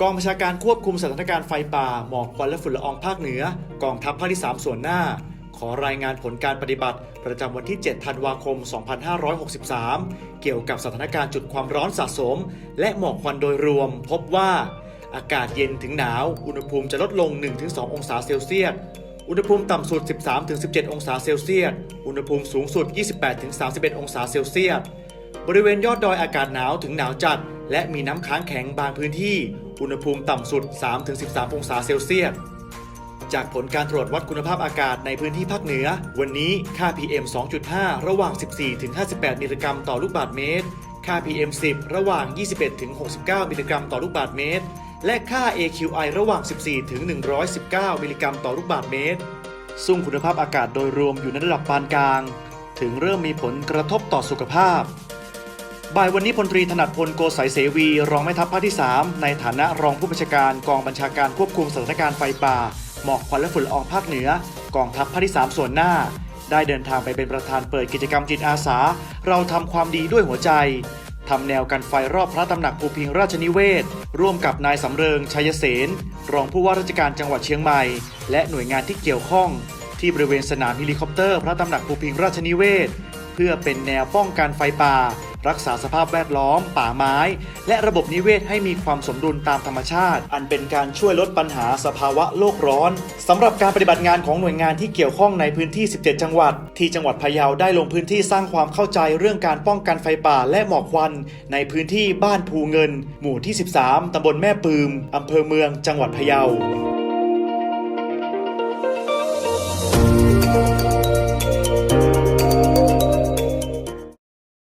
กองบัญชาการควบคุมสถานการณ์ไฟป่า หมอกควันและฝุ่นละอองภาคเหนือ กองทัพภาคที่ 3 ส่วนหน้า ขอรายงานผลการปฏิบัติ ประจำวันที่ 7 ธันวาคม 2563 เกี่ยวกับสถานการณ์จุดความร้อนสะสม และหมอกควันโดยรวม พบว่า อากาศเย็นถึงหนาว อุณหภูมิจะลดลง 1-2 องศาเซลเซียสอุณหภูมิต่ำสุด 13-17 องศาเซลเซียส อุณหภูมิสูงสุด 28-31 องศาเซลเซียส บริเวณยอดดอยอากาศหนาวถึงหนาวจัด และมีน้ำค้างแข็งบางพื้นที่ อุณหภูมิต่ำสุด 3-13 องศาเซลเซียส จากผลการตรวจวัดคุณภาพอากาศในพื้นที่ภาคเหนือ วันนี้ค่า PM 2.5 ระหว่าง 14-58 มิลลิกรัมต่อลูกบาศก์เมตร ค่า PM 10 ระหว่าง 21-69 มิลลิกรัมต่อลูกบาศก์เมตร และค่า AQI ระหว่าง 14-119 มิลลิกรัมต่อลูกบาศก์เมตร ซึ่งคุณภาพอากาศโดยรวมอยู่ในระดับปานกลาง ถึงเริ่มมีผลกระทบต่อสุขภาพ บ่ายวันนี้พลตรีถนัดพลโกสัยเสวี รองแม่ทัพภาคที่ 3 ในฐานะรองผู้บัญชาการกองบัญชาการควบคุมสถานการณ์ไฟป่า หมอกควันและฝุ่นละอองภาคเหนือ กองทัพภาคที่ 3 ส่วนหน้า ได้เดินทางไปเป็นประธานเปิดกิจกรรมจิตอาสา เราทำความดีด้วยหัวใจทำแนวกันไฟรอบพระตำหนักภูพิงราชนิเวศ ร่วมกับนายสำเริงชัยเสนรองผู้ว่าราชการจังหวัดเชียงใหม่ และหน่วยงานที่เกี่ยวข้อง ที่บริเวณสนามเฮลิคอปเตอร์ พระตำหนักภูพิงราชนิเวศ เพื่อเป็นแนวป้องกันไฟป่ารักษาสภาพแวดล้อม ป่าไม้ และระบบนิเวศให้มีความสมดุลตามธรรมชาติ อันเป็นการช่วยลดปัญหาสภาวะโลกร้อนสำหรับการปฏิบัติงานของหน่วยงานที่เกี่ยวข้องในพื้นที่ 17 จังหวัด ที่จังหวัดพะเยาได้ลงพื้นที่สร้างความเข้าใจเรื่องการป้องกันไฟป่าและหมอกควัน ในพื้นที่บ้านภูเงิน หมู่ที่ 13 ตำบลแม่ปืมอำเภอเมือง จังหวัดพะเยา